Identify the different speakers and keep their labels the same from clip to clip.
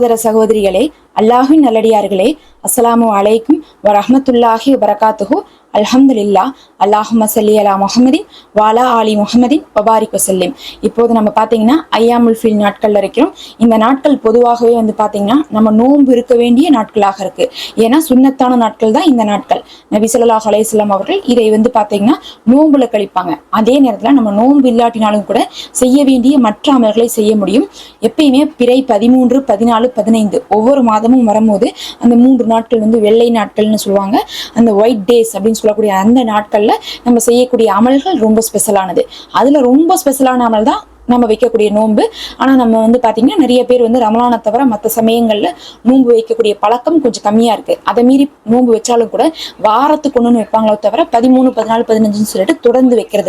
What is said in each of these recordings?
Speaker 1: சகோதர சகோதரிகளே அல்லாஹின் நல்லடியார்களே அஸ்ஸலாமு அலைக்கும் வரஹமத்துல்லாஹி வரகாத்துஹு அல்ஹம்துல்லா அல்லாஹும் சல்லி அலா முகமதின் வாலா ஆலி முகமதின் பபாரிக் வசல்லிம். இப்போது நம்ம பார்த்தீங்கன்னா ஐயாமுல் ஃபீல் நாட்கள் இருக்கிறோம் இந்த நாட்கள் பொதுவாகவே வந்து பார்த்தீங்கன்னா நம்ம நோன்பு இருக்க வேண்டிய நாட்களாக இருக்கு. ஏன்னா சுன்னத்தான நாட்கள் தான் இந்த நாட்கள். நபி ஸல்லல்லாஹு அலையம் அவர்கள் இதை வந்து பார்த்தீங்கன்னா நோன்புல கழிப்பாங்க. அதே நேரத்தில் நம்ம நோன்பு இல்லாட்டினாலும் கூட செய்ய வேண்டிய மற்ற அமல்களை செய்ய முடியும். எப்பயுமே பிறை பதிமூன்று பதினாலு பதினைந்து ஒவ்வொரு மாதமும் வரும்போது அந்த மூன்று நாட்கள் வந்து வெள்ளை நாட்கள்னு சொல்லுவாங்க. அந்த ஒயிட் டேஸ் அப்படின்னு சொல்லக்கூடிய அந்த நாட்களில் நம்ம செய்யக்கூடிய அமல்கள் ரொம்ப ஸ்பெஷலானது அதுல ரொம்ப ஸ்பெஷலான அமல் தான் நம்ம வைக்கக்கூடிய நோன்பு. ஆனால் நம்ம வந்து பார்த்திங்கன்னா நிறைய பேர் வந்து ரமலானை தவிர மற்ற சமயங்களில் நோன்பு வைக்கக்கூடிய பழக்கம் கொஞ்சம் கம்மியாக இருக்குது அதை மீறி நோன்பு வச்சாலும் கூட வாரத்துக்கு ஒன்றுன்னு வைப்பாங்களோ தவிர பதிமூணு பதினாலு பதினஞ்சுன்னு சொல்லிட்டு தொடர்ந்து வைக்கிறது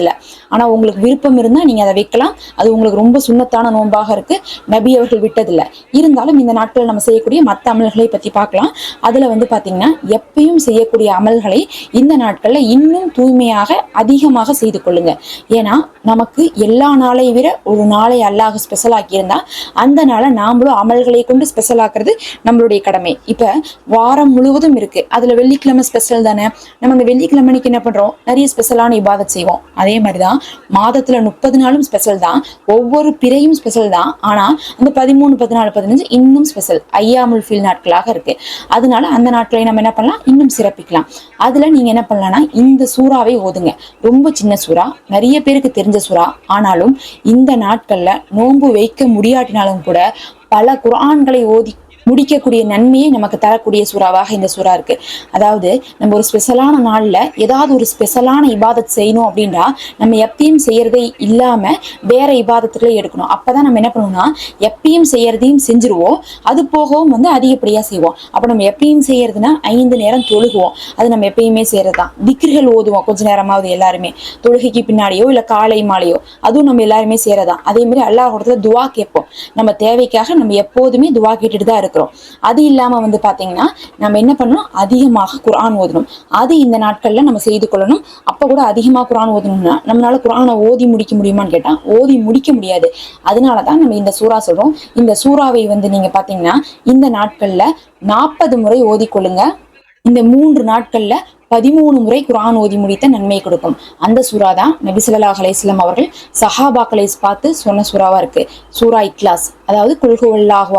Speaker 1: ஆனால் உங்களுக்கு விருப்பம் இருந்தால் நீங்கள் அதை வைக்கலாம். அது உங்களுக்கு ரொம்ப சுண்ணத்தான நோன்பாக இருக்கு. நபி அவர்கள் விட்டதில்லை. இருந்தாலும் இந்த நாட்களில் நம்ம செய்யக்கூடிய மற்ற அமல்களை பற்றி பார்க்கலாம் அதில் வந்து பார்த்தீங்கன்னா எப்பயும் செய்யக்கூடிய அமல்களை இந்த நாட்களில் இன்னும் தூய்மையாக அதிகமாக செய்து கொள்ளுங்கள் ஏன்னா நமக்கு எல்லா நாளை விட ஒரு நாளை அல்லாஹ் ஸ்பெஷல் ஆக்கியிருந்தா அந்த நாளை நாமளும் அமல்களை கொண்டு ஸ்பெஷல் ஆக்குறது நம்மளுடைய கடமை. இப்போ வாரம் முழுவதும் இருக்கு. அதில் வெள்ளிக்கிழமை ஸ்பெஷல் தானே? நம்ம அந்த வெள்ளிக்கிழமைக்கு என்ன பண்ணுறோம் நிறைய ஸ்பெஷலான இபாதத் செய்வோம். அதே மாதிரி தான் மாதத்துல முப்பது நாளும் ஸ்பெஷல் தான். ஒவ்வொரு பிறையும் ஸ்பெஷல் தான். ஆனால் அந்த பதிமூணு பதினாலு பதினஞ்சு இன்னும் ஸ்பெஷல் ஐயாமுல் ஃபீல் நாட்களாக இருக்கு. அதனால அந்த நாட்களை நம்ம என்ன பண்ணலாம்? இன்னும் சிறப்பிக்கலாம். அதில் நீங்க என்ன பண்ணலாம்னா இந்த சூறாவை ஓதுங்க. ரொம்ப சின்ன சூறா. நிறைய பேருக்கு தெரிஞ்ச சூறா. ஆனாலும் இந்த நாட்களில் நோன்பு வைக்க முடியாட்டினாலும் கூட பல குரான்களை ஓதி முடிக்கக்கூடிய நன்மையை நமக்கு தரக்கூடிய சூறாவாக இந்த சூறா இருக்கு. அதாவது நம்ம ஒரு ஸ்பெஷலான நாள்ல ஏதாவது ஒரு ஸ்பெஷலான இபாதத் செய்யணும் அப்படின்னா நம்ம எப்பயும் செய்யறதே இல்லாம வேற இபாதத்துக்களை எடுக்கணும். அப்பதான் நம்ம என்ன பண்ணுவோம்னா எப்பயும் செய்யறதையும் செஞ்சிருவோம். அது போகவும் வந்து அதிகப்படியா செய்வோம். அப்ப நம்ம எப்பயும் செய்யறதுன்னா ஐந்து நேரம் தொழுகுவோம். அது நம்ம எப்பயுமே செய்யறதுதான். திக்ருகள் ஓதுவோம் கொஞ்ச நேரமாவது எல்லாருமே. தொழுகைக்கு பின்னாடியோ இல்ல காலை மாலையோ அதுவும் நம்ம எல்லாருமே செய்யறதான் அதே மாதிரி அல்லாஹ் இடத்துல துவா கேட்போம். நம்ம தேவைக்காக நம்ம எப்போதுமே துவா கேட்டுட்டு தான் இருக்கிறோம் அது இல்லாமல் வந்து பார்த்தீங்கன்னா நம்ம என்ன பண்ணணும்? அதிகமாக குரான் ஓதணும். அது இந்த நாட்கள்ல நம்ம செய்து கொள்ளணும். அப்ப கூட அதிகமா குரான் ஓதணும்னா நம்மளால குரானை ஓதி முடிக்க முடியுமான்னு கேட்டா ஓதி முடிக்க முடியாது. அதனாலதான் நம்ம இந்த சூறா சொல்கிறோம் இந்த சூறாவை வந்து நீங்க பாத்தீங்கன்னா இந்த நாட்கள்ல நாற்பது முறை ஓதிக்கொள்ளுங்க. இந்த மூன்று நாட்கள்ல பதிமூணு முறை குரான் ஓதி முடித்த நன்மை கொடுக்கும். அந்த சூறா தான் நபி அலையம் அவர்கள் சஹாபாக்களை பார்த்து சொன்ன சூறாவா இருக்கு. சூரா இக்லாஸ். அதாவது குல்ஹு அல்லாஹு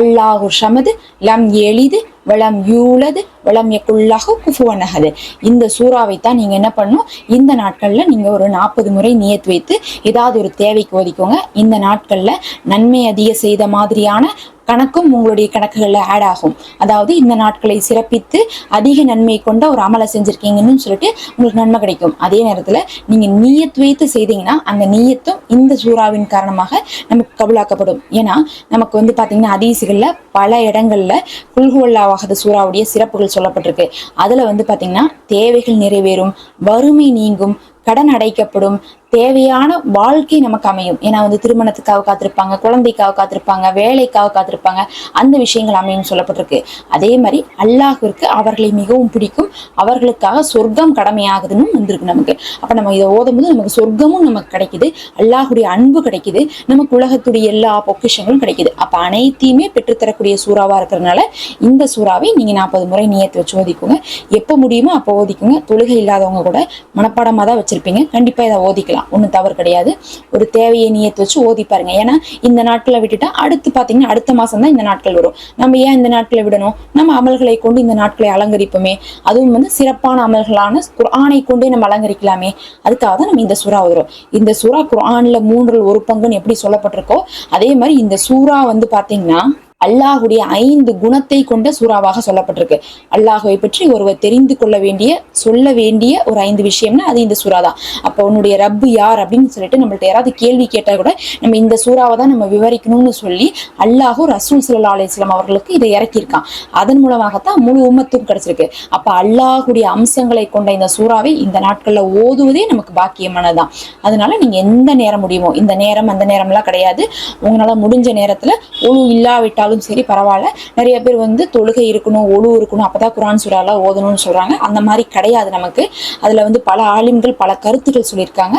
Speaker 1: அல்லாஹு ஷமது லம் எளிது வளம் யூலது வளம் எக்குள்ளாக குஃபுவனகது இந்த சூறாவை தான் நீங்க என்ன பண்ணணும்? இந்த நாட்களில் நீங்க ஒரு நாற்பது முறை நியத்து வைத்து ஏதாவது ஒரு தேவைக்கு ஒதுக்கோங்க இந்த நாட்களில் நன்மை அதிக செய்த மாதிரியான கணக்கும் உங்களுடைய கணக்குகளில் ஆட் ஆகும். அதாவது இந்த நாட்களை சிறப்பித்து அதிக நன்மை கொண்ட ஒரு அமலை செஞ்சுருக்கீங்கன்னு சொல்லிட்டு உங்களுக்கு நன்மை கிடைக்கும். அதே நேரத்தில் நீங்கள் நீயத் வைத்து செய்தீங்கன்னா அந்த நீயத்தும் இந்த சூறாவின் காரணமாக நமக்கு கபுலாக்கப்படும். ஏன்னா நமக்கு வந்து பார்த்தீங்கன்னா அதிசிகளில் பல இடங்கள்ல குல்ஹுவல்லாவாகது சூறாவுடைய சிறப்புகள் சொல்லப்பட்டிருக்கு. அதில் வந்து பார்த்தீங்கன்னா தேவைகள் நிறைவேறும் வறுமை நீங்கும் கடன் அடைக்கப்படும். தேவையான வாழ்க்கை நமக்கு அமையும். ஏன்னா வந்து திருமணத்துக்காக காத்திருப்பாங்க குழந்தைக்காக காத்திருப்பாங்க வேலைக்காக காத்திருப்பாங்க. அந்த விஷயங்கள் அமையும் சொல்லப்பட்டிருக்கு. அதே மாதிரி அல்லாஹிற்கு அவர்களை மிகவும் பிடிக்கும். அவர்களுக்காக சொர்க்கம் கடமையாகுதுன்னு வந்திருக்கு நமக்கு. அப்ப நம்ம இதை ஓதும்போது நமக்கு சொர்க்கமும் நமக்கு கிடைக்குது. அல்லாஹுடைய அன்பு கிடைக்குது. நமக்கு உலகத்துடைய எல்லா பொக்கிஷங்களும் கிடைக்குது. அப்ப அனைத்தையுமே பெற்றுத்தரக்கூடிய சூறாவா இருக்கிறதுனால இந்த சூறாவை நீங்க நாற்பது முறை நியத்து வச்சு ஓதிக்கோங்க. எப்போ முடியுமோ அப்போ ஓதிக்கோங்க. தொழுகை இல்லாதவங்க கூட மனப்பாடமா தான் வச்சு வச்சுருப்பீங்க. கண்டிப்பா இதை ஓதிக்கலாம். ஒன்றும் தவறு கிடையாது. ஒரு தேவையை நீயத்து வச்சு ஓதி பாருங்க. ஏன்னா இந்த நாட்களை விட்டுட்டா அடுத்து பார்த்தீங்கன்னா அடுத்த மாதம் தான் இந்த நாட்கள் வரும். நம்ம ஏன் இந்த நாட்களை விடணும்? நம்ம அமல்களை கொண்டு இந்த நாட்களை அலங்கரிப்போமே? அதுவும் வந்து சிறப்பான அமல்களான குர்ஆனை கொண்டே நம்ம அலங்கரிக்கலாமே? அதுக்காக தான் நம்ம இந்த சுறா வரும் இந்த சுறா குர்ஆன்ல மூன்றில் ஒரு பங்குன்னு எப்படி சொல்லப்பட்டிருக்கோ அதே மாதிரி இந்த சூறா வந்து பார்த்தீங்கன்னா அல்லாஹுடைய ஐந்து குணத்தை கொண்ட சூறாவாக சொல்லப்பட்டிருக்கு. அல்லாஹுவை பற்றி ஒருவர் தெரிந்து கொள்ள வேண்டிய சொல்ல வேண்டிய ஒரு ஐந்து விஷயம்னா அது இந்த சூறா தான். அப்போ உன்னுடைய ரப்பு யார் அப்படின்னு சொல்லிட்டு நம்மள்ட்ட யாராவது கேள்வி கேட்டால் கூட நம்ம இந்த சூறாவை தான் நம்ம விவரிக்கணும்னு சொல்லி அல்லாஹு ரசூல் சல்லா அலிஸ்லாம் அவர்களுக்கு இதை இறக்கியிருக்கான். அதன் மூலமாகத்தான் முழு உம்மத்தும் கிடைச்சிருக்கு. அப்போ அல்லாஹுடைய அம்சங்களை கொண்ட இந்த சூறாவை இந்த நாட்களில் ஓதுவதே நமக்கு பாக்கியமானதுதான். அதனால நீங்க எந்த நேரம் முடியுமோ இந்த நேரம் அந்த நேரம்லாம் கிடையாது. உங்களால் முடிஞ்ச நேரத்தில் ஒழு இல்லாவிட்டாலும் சரி பரவாயில்ல. நிறைய பேர் வந்து தொழுகை இருக்கணும் ஒழு இருக்கணும் அப்போதான் குரான் சூறாலாம் ஓதணும்னு சொல்கிறாங்க அந்த மாதிரி கிடையாது நமக்கு. அதில் வந்து பல ஆலிம்கள் பல கருத்துக்கள் சொல்லியிருக்காங்க.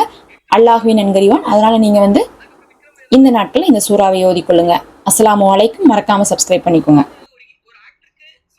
Speaker 1: அல்லாஹுவின் நன்கறிவான். அதனால நீங்கள் வந்து இந்த நாட்களில் இந்த சூறாவை ஓதிக்கொள்ளுங்க. அஸ்ஸலாமு வலைக்கும் மறக்காமல் சப்ஸ்கிரைப் பண்ணிக்கோங்க.